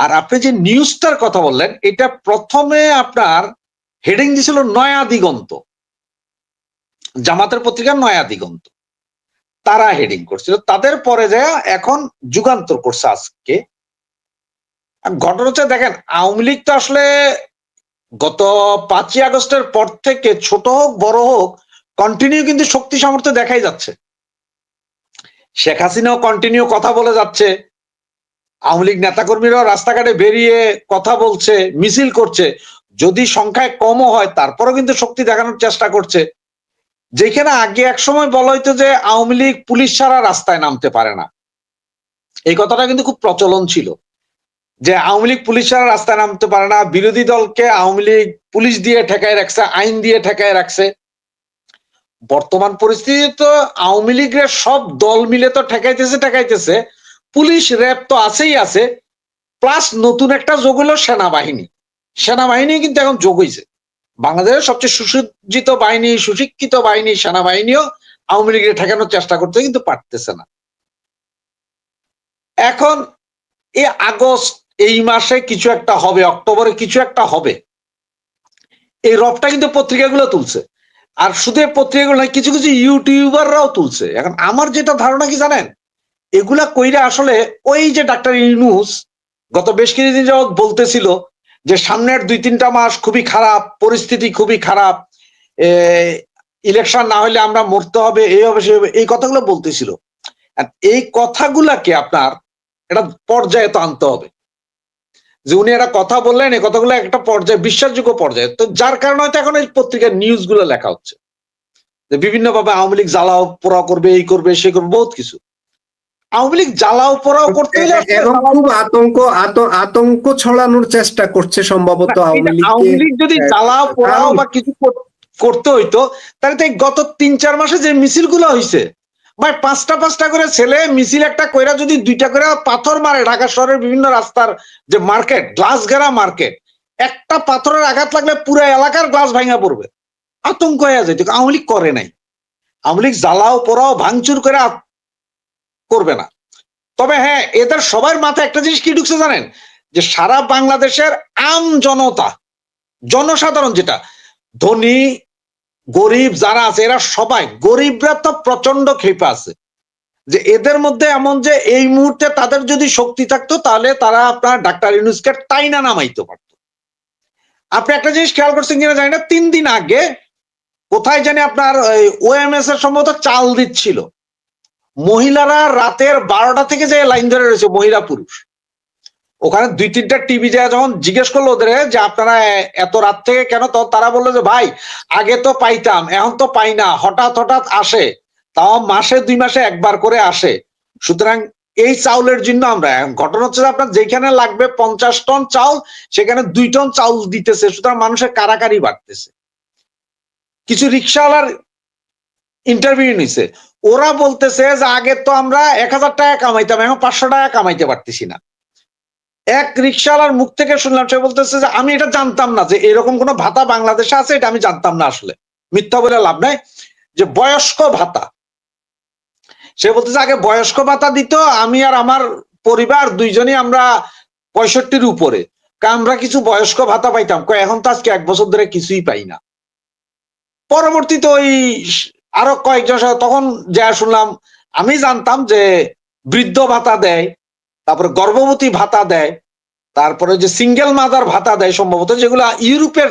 আর আপনি যে নিউজটার কথা বললেন, এটা প্রথমে আপনার হেডিং দিছিল নয়া দিগন্ত। জামাতের পত্রিকা নয়া দিগন্ত। তারা হেডিং করছিল। তাদের পরে যে এখন যুগান্তর করছে আজকে। ঘটনা হচ্ছে, দেখেন, আওয়ামী লীগ তো আসলে গত পাঁচই আগস্টের পর থেকে ছোট হোক, বড় হোক কন্টিনিউ কিন্তু শক্তি সামর্থ্য দেখাই যাচ্ছে। শেখ হাসিনাও কন্টিনিউ কথা বলে যাচ্ছে। আওয়ামী লীগ নেতাকর্মীরাও রাস্তাঘাটে বেরিয়ে কথা বলছে, মিছিল করছে। যদি সংখ্যায় কমও হয়, তারপরেও কিন্তু শক্তি দেখানোর চেষ্টা করছে। যেখানে আগে এক সময় বলা হইতো যে আওয়ামী লীগ পুলিশ ছাড়া রাস্তায় নামতে পারে না। এই কথাটা কিন্তু খুব প্রচলন ছিল। যে আওয়ামী লীগ পুলিশ ছাড়া রাস্তায় নামতে পারে না, বিরোধী দলকে আওয়ামী লীগ পুলিশ দিয়ে ঠেকায় রাখছে, আইন দিয়ে ঠেকায় রাখছে। বর্তমান পরিস্থিতি তো আওয়ামী লীগের সব দল মিলে তো ঠেকাইতেছে ঠেকাইতেছে। পুলিশ র্যাব তো আছেই আছে প্লাস নতুন একটা যোগ হলো সেনাবাহিনী। সেনাবাহিনী কিন্তু এখন যোগ হয়েছে বাংলাদেশের সবচেয়ে সুসজ্জিত বাহিনী, সুশিক্ষিত বাহিনী, সেনাবাহিনীও আওয়ামী লীগের ঠেকানোর চেষ্টা করতে কিন্তু পারতেছে না। এখন এই আগস্ট, এই মাসে কিছু একটা হবে, অক্টোবরে কিছু একটা হবে। এই রবটা কিন্তু পত্রিকাগুলো তুলছে। আর শুধু পত্রিকাগুলো কিছু কিছু ইউটিউবাররাও তুলছে। এখন আমার যেটা ধারণা কি জানেন? এগুলা কইরা আসলে ওই যে ডাক্তার ইউনুস গত বেশ কিছুদিন যাবৎ বলতেছিল যে সামনের দুই তিনটা মাস খুবই খারাপ, পরিস্থিতি খুবই খারাপ ইলেকশন না হলে আমরা মরতে হবে এই হবে সে এই কথাগুলো বলতেছিল। এই কথাগুলাকে আপনার একটা পর্যায়ে তো আনতে হবে। যে উনি একটা কথা বললেন, এই কথাগুলো একটা পর্যায়ে, বিশ্বাসযোগ্য পর্যায়ে। তো যার কারণে হয়তো এখন এই পত্রিকার নিউজগুলো লেখা হচ্ছে। যে বিভিন্নভাবে আওয়ামী লীগ জ্বালাও পোড়া করবে, এই করবে, সে করবে, বহুত কিছু। আওয়ামী লীগ জ্বালাও পোড়াও করতে খুব আতঙ্ক আতঙ্ক ছড়ানোর চেষ্টা করছে সম্ভবত আওয়ামী লীগ যদি হ্যাঁ, জ্বালাও পোড়াও বা কিছু করতে হইতো তাহলে তো গত তিন চার মাসে যে ভাই পাঁচটা পাঁচটা করে ছেলে মিছিল একটা কইরা যদি দুইটা করে পাথর মারে ঢাকা শহরের বিভিন্ন রাস্তার যে মার্কেট গ্লাস ঘেরা মার্কেট একটা পাথরের আঘাত লাগলে পুরো এলাকার গ্লাস ভাঙা পড়বে। আতঙ্ক হয়ে যায় আওয়ামী লীগ করে নাই। আওয়ামী লীগ জ্বালাও পোড়াও ভাঙচুর করে করবে না। তবে হ্যাঁ এদের সবার মাথায় একটা জিনিস কি ঢুকছে জানেন? যে সারা বাংলাদেশের আম জনতা, জনসাধারণ যেটা, ধনী, গরিব যারা আছে, এরা সবাই, গরিবরা তো প্রচণ্ড ক্ষেপে আছে। যে এদের মধ্যে এমন যে এই মুহূর্তে তাদের যদি শক্তি থাকতো, তাহলে তারা আপনার ডাক্তার ইউনুসকে টাইনা নামাইতে পারতো। আপনি একটা জিনিস খেয়াল করছেন কিনা জানি না, তিন দিন আগে কোথায় জানি আপনার ওএমএস এর সম্ভবত চাল দিচ্ছিল। মহিলারা রাতের বারোটা থেকে যে লাইন ধরে রয়েছে, মহিলা পুরুষ। ওখানে দুই তিনটা টিভি যায় যখন জিজ্ঞেস করল ওদের যে আপনারা এত রাত থেকে কেন? তো তারা বলল যে, ভাই, আগে তো পাইতাম, এখন তো পাই না। হঠাৎ হঠাৎ আসে। তাও মাসে দুই মাসে একবার করে আসে। সুতরাং এই চাউলের জন্য আমরা ঘটনা হচ্ছে আপনার যেখানে লাগবে পঞ্চাশ টন চাউল, সেখানে দুই টন চাউল দিতেছে। সুতরাং মানুষের কারাকারি বাড়তেছে। কিছু রিক্সাওয়ালার ইন্টারভিউ নিছে। ওরা বলতেছে যে আগে তো আমরা এক হাজার টাকা কামাইতাম, এখন পাঁচশো টাকা কামাইতে পারতেছি না। এক রিক্সাওয়ালার মুখ থেকে শুনলাম, সে বলতেছে যে আমি এটা জানতাম না যে এরকম কোনো ভাতা বাংলাদেশে আছে, এটা আমি জানতাম না আসলে। মিথ্যা বলে লাভ নাই। যে বয়স্ক ভাতা। সে বলতেছে আগে বয়স্ক ভাতা দিত, আমি আর আমার পরিবার দুইজনই আমরা পঁয়ষট্টির উপরে। আমরা কিছু বয়স্ক ভাতা পাইতাম। এখন তো আজকে এক বছর ধরে কিছুই পাই না। পরবর্তীতে ওই আরও কয়েকজন তখন যা শুনলাম, আমি জানতাম যে বৃদ্ধ ভাতা দেয়, তারপরে গর্ভবতী ভাতা দেয়, তারপরে যে সিঙ্গেল মাদার ভাতা দেয় সম্ভবত, যেগুলো ইউরোপের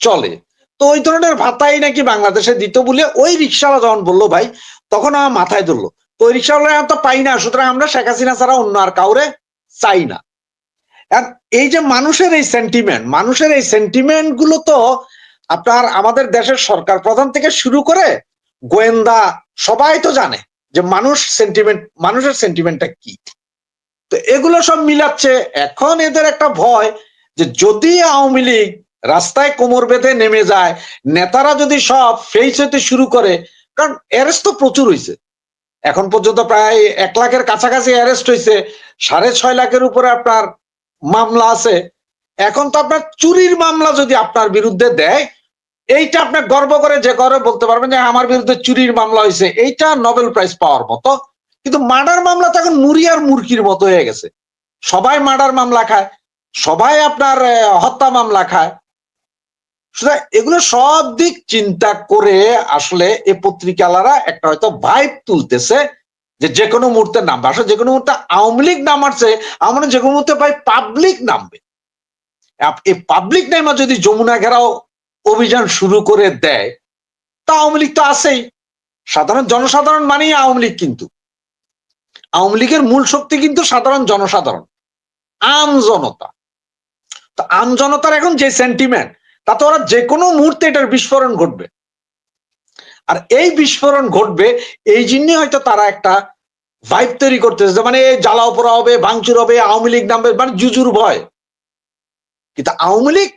চলে। তো ওই ধরনের ভাতাই নাকি বাংলাদেশে দিত বলে ওই রিক্সাওয়ালা যখন বলল, ভাই, তখন আমার মাথায় ধরলো। তো ওই রিক্সাওয়ালা তো পাই না, সুতরাং আমরা শেখ হাসিনা ছাড়া অন্য আর কাউরে চাই না। এই যে মানুষের এই সেন্টিমেন্ট মানুষের এই সেন্টিমেন্টগুলো তো আপনার আমাদের দেশের সরকার প্রধান থেকে শুরু করে গোয়েন্দা সবাই তো জানে যে মানুষ সেন্টিমেন্ট মানুষের সেন্টিমেন্টটা কি। তো এগুলো সব মিলাচ্ছে, এখন এদের একটা ভয় যে যদি আওয়ামী লীগ রাস্তায় কোমর বেঁধে নেমে যায়, নেতারা যদি সব ফেস হতে শুরু করে, কারণ অ্যারেস্ট তো প্রচুর হয়েছে এখন পর্যন্ত প্রায় এক লাখের কাছাকাছি অ্যারেস্ট হয়েছে সাড়ে ছয় লাখের উপরে আপনার মামলা আছে। এখন তো আপনার চুরির মামলা যদি আপনার বিরুদ্ধে দেয় এইটা আপনার গর্ব করে যে করে বলতে পারবেন যে আমার বিরুদ্ধে চুরির মামলা হয়েছে। এইটা নোবেল প্রাইজ পাওয়ার মতো। কিন্তু মার্ডার মামলা তো এখন মুড়ি আর মুরকির মতো হয়ে গেছে। সবাই মার্ডার মামলা খায়, সবাই আপনার হত্যা মামলা খায়। সুতরাং এগুলো সব দিক চিন্তা করে আসলে এ পত্রিকালারা একটা হয়তো ভাইব তুলতেছে যে যে কোনো মুহূর্তে নামবে। আসলে যে কোনো মুহূর্তে আওয়ামী লীগ নামাচ্ছে আমরা যে কোনো মুহূর্তে ভাই পাবলিক নামবে। এই পাবলিক নামা যদি যমুনা ঘেরাও অভিযান শুরু করে দেয়, তা আওয়ামী লীগ তো আছেই। সাধারণ জনসাধারণ মানেই আওয়ামী লীগ কিন্তু। আওয়ামী লীগের মূল শক্তি কিন্তু সাধারণ জনসাধারণ, আম জনতা। তো আম জনতার এখন যে সেন্টিমেন্ট তাতে ওরা যে কোনো মুহূর্তে এটার বিস্ফোরণ ঘটবে। আর এই বিস্ফোরণ ঘটবে, এই জন্যই হয়তো তারা একটা ভাইব তৈরি করতেছে মানে জ্বালাও পোড়া হবে, ভাঙচুর হবে, আওয়ামী লীগ নামবে মানে জুজুর ভয়। কিন্তু আওয়ামী লীগ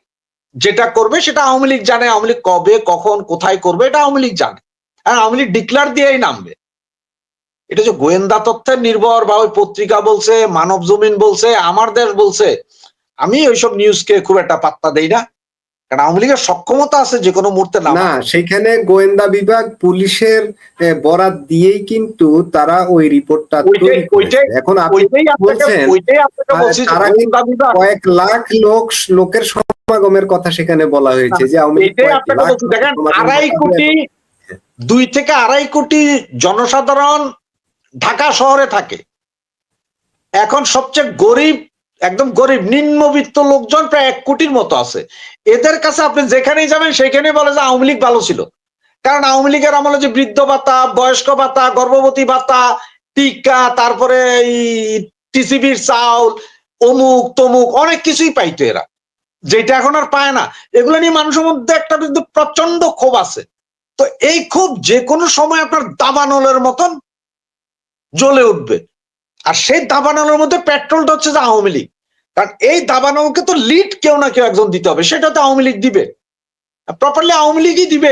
যেটা করবে সেটা আওয়ামী লীগ জানে আওয়ামী লীগ কবে কখন কোথায় করবে এটা আওয়ামী লীগ জানে। আর আওয়ামী লীগ ডিক্লার দিয়েই নামবে। এটা যে গোয়েন্দা তথ্যের নির্ভর বা ওই পত্রিকা বলছে মানব জমিন বলছে আমার দেশ বলছে আমি ওইসব নিউজকে খুব একটা পাত্তা দেই না। কারণ আওয়ামী লীগের সক্ষমতা আছে যে কোনো মুহূর্তে না সেখানে গোয়েন্দা বিভাগ পুলিশের বরাত দিয়েই কিন্তু তারা ওই রিপোর্টটা এখন আপনি বলছেন, কয়েক লাখ লোক লোকের সমাগমের কথা সেখানে বলা হয়েছে যে দেখেন আড়াই কোটি দুই থেকে আড়াই কোটি জনসাধারণ ঢাকা শহরে থাকে। এখন সবচেয়ে গরিব একদম গরিব নিম্নবিত্ত লোকজন প্রায় এক কোটির মতো আছে। এদের কাছে আপনি যেখানেই যাবেন সেখানেই বলে যে আওয়ামী লীগ ভালো ছিল। কারণ আওয়ামী লীগের আমলে যে বৃদ্ধ ভাতা বয়স্ক ভাতা গর্ভবতী ভাতা টিকা তারপরে এই টিসিবির চাউল অমুক তমুক অনেক কিছুই পাইতো এরা। যেটা এখন আর পায় না। এগুলো নিয়ে মানুষের মধ্যে একটা কিন্তু প্রচণ্ড ক্ষোভ আছে। তো এই ক্ষোভ যে কোনো সময় আপনার দাবানলের মতন জ্বলে উঠবে। আর সেই দাবানলের মধ্যে পেট্রোলটা হচ্ছে যে আওয়ামী লীগ। কারণ এই দাবানলকে তো লিড কেউ না কেউ একজন দিতে হবে। সেটা তো আওয়ামী লীগ দিবে। প্রপারলি আওয়ামী লীগই দিবে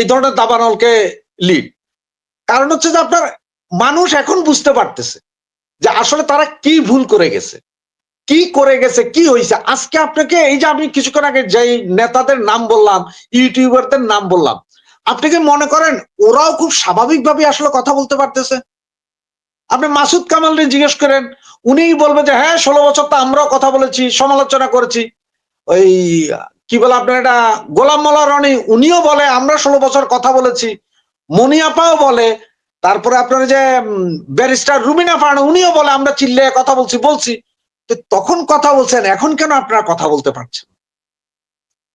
এই ধরনের দাবানলকে লিড। কারণ হচ্ছে যে আপনার মানুষ এখন বুঝতে পারতেছে যে আসলে তারা কি ভুল করে গেছে। কি করে গেছে, কি হয়েছে আজকে আপনাকে এই যে আমি কিছুক্ষণ আগে যেই নেতাদের নাম বললাম, ইউটিউবারদের নাম বললাম, আপনি কি মনে করেন ওরাও খুব স্বাভাবিকভাবে আসলে কথা বলতে পারতেছে? আপনি মাসুদ কামাল জিজ্ঞেস করেন, উনিই বলবে যে হ্যাঁ ষোলো বছর তো আমরাও কথা বলেছি, সমালোচনা করেছি। ওই, কি বলে আপনার এটা, গোলাম মোল্লা রনি, উনিও বলে, আমরা ষোলো বছর কথা বলেছি। মনিয়াপাও বলে, তারপরে আপনার যে ব্যারিস্টার রুমিনা ফার্ন উনিও বলে, আমরা চিল্লে কথা বলছি বলছি। তখন কথা বলছেন, এখন কেন আপনারা কথা বলতে পারছেন?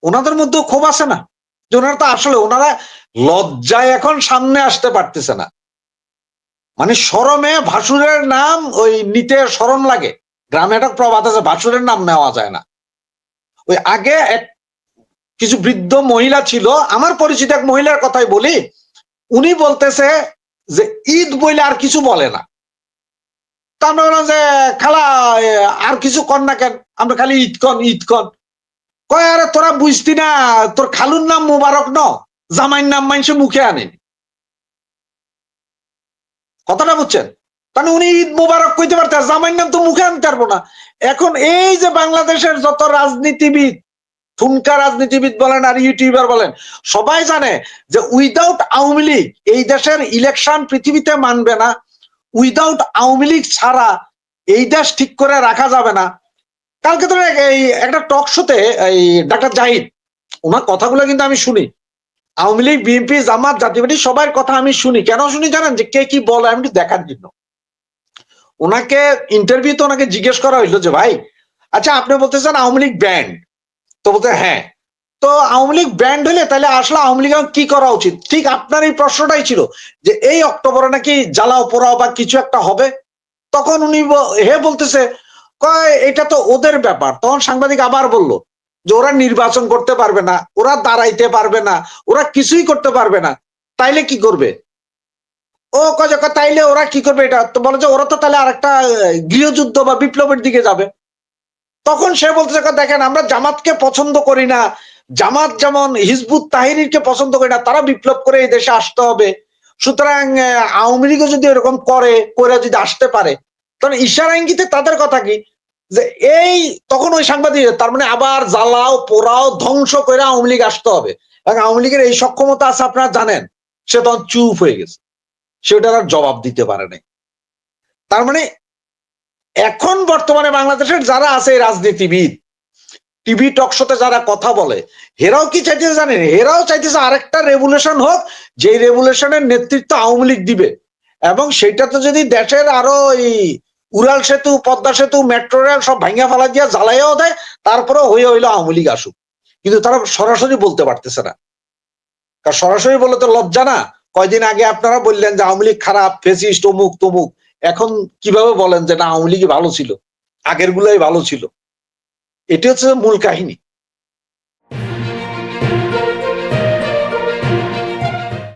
ওনাদের মধ্যেও ক্ষোভ আছে না? যে ওনারা তো আসলে, ওনারা লজ্জায় এখন সামনে আসতে পারতেছে না। মানে সরমে ভাসুরের নাম ওই নিতে সরম লাগে। গ্রামে একটা প্রবাদ আছে, ভাসুরের নাম নেওয়া যায় না। ওই আগে এক কিছু বৃদ্ধ মহিলা ছিল, আমার পরিচিত এক মহিলার কথাই বলি, উনি বলতেছে যে, ঈদ বইলে আর কিছু বলে না। তা বললাম যে খালা আর কিছু কর না কেন? আমরা খালি ঈদ কন ঈদ কন কয়, আরে তোরা বুঝতি না, তোর খালুর নাম মুবারক ন জামাইর নাম মাইনসে মুখে আনেনি কথাটা বুঝছেন? তাহলে উনি ঈদ মুবারক কইতে পারতেন জামাইর নাম তো মুখে আনতে পারব না। এখন এই যে বাংলাদেশের যত রাজনীতিবিদ ঠুনকা রাজনীতিবিদ বলেন আর ইউটিউবার বলেন, সবাই জানে যে উইদাউট আওয়ামী লীগ এই দেশের ইলেকশন পৃথিবীতে মানবে না। উইদাউট আওয়ামী লীগ ছাড়া এই দেশ ঠিক করে রাখা যাবে না। কালকে তো এই একটা টক শোতে এই ডাক্তার জাহিদ, ওনার কথাগুলো কিন্তু আমি শুনি। আওয়ামী লীগ, বিএনপি, জামাত, জাতীয় পার্টি সবার কথা আমি শুনি। কেন শুনি জানেন যে কে কি বলে আমি একটু দেখার জন্য। ওনাকে ইন্টারভিউতে ওনাকে জিজ্ঞেস করা হইল যে, ভাই আচ্ছা আপনি বলতেছেন আওয়ামী লীগ ব্যান্ড তো বলতে হ্যাঁ। তো আওয়ামী লীগ ব্যান্ড হলে তাহলে আসলে আওয়ামী লীগ কি করা উচিত? ঠিক আপনার এই প্রশ্নটাই ছিল যে এই অক্টোবরে নাকি জ্বালাও পোড়াও বা কিছু একটা হবে। তখন উনি হে বলতেছে কয় এটা তো ওদের ব্যাপার। তখন সাংবাদিক আবার বলল যে ওরা নির্বাচন করতে পারবে না ওরা দাঁড়াইতে পারবে না ওরা কিছুই করতে পারবে না। তাইলে কি করবে? ও কয় তাইলে ওরা কি করবে এটা? তো বলে যে ওরা তো তাহলে আরেকটা আহ, গৃহযুদ্ধ বা বিপ্লবের দিকে যাবে। তখন সে বলতেছে দেখেন আমরা জামাতকে পছন্দ করি না জামাত যেমন হিজবুত তাহিরিকে পছন্দ করে না, তারা বিপ্লব করে এই দেশে আসতে হবে। সুতরাং আওয়ামী লীগও যদি এরকম করে করে যদি আসতে পারে তখন ইশারা ইঙ্গিতে তাদের কথা কি? যে এই তখন ওই সাংবাদিক, তার মানে আবার জ্বালাও, পোড়াও, ধ্বংস করে আওয়ামী লীগ আসতে হবে। এবং আওয়ামী লীগের এই সক্ষমতা আছে, আপনারা জানেন। সে তখন চুপ হয়ে গেছে। সে ওটার আর জবাব দিতে পারে নাই। তার মানে এখন বর্তমানে বাংলাদেশের যারা আছে রাজনীতিবিদ টিভি টকশোতে যারা কথা বলে, হেরাও কি চাইতেছে জানেন? হেরাও চাইতেছে আরেকটা রেভুলেশন হোক, যেই রেভুলেশনের নেতৃত্ব আওয়ামী লীগ দিবে। এবং সেটাতে যদি দেশের আরও এই উড়াল সেতু, পদ্মা সেতু, মেট্রো রেল সব ভাঙ্গা ফালা দিয়া জ্বালাইয়াও দেয় তারপরে হয়ে হইল আওয়ামী লীগ আসুক। কিন্তু তারা সরাসরি বলতে পারতেছে না। কারণ সরাসরি বলে তো লজ্জা না। কয়দিন আগে আপনারা বললেন যে আওয়ামী লীগ খারাপ, ফেসিস্ট, অমুক, তমুক। এখন কীভাবে বলেন যে না, আওয়ামী লীগই ভালো ছিল? আগের গুলাই ভালো ছিল। এটি হচ্ছে মূল কাহিনী।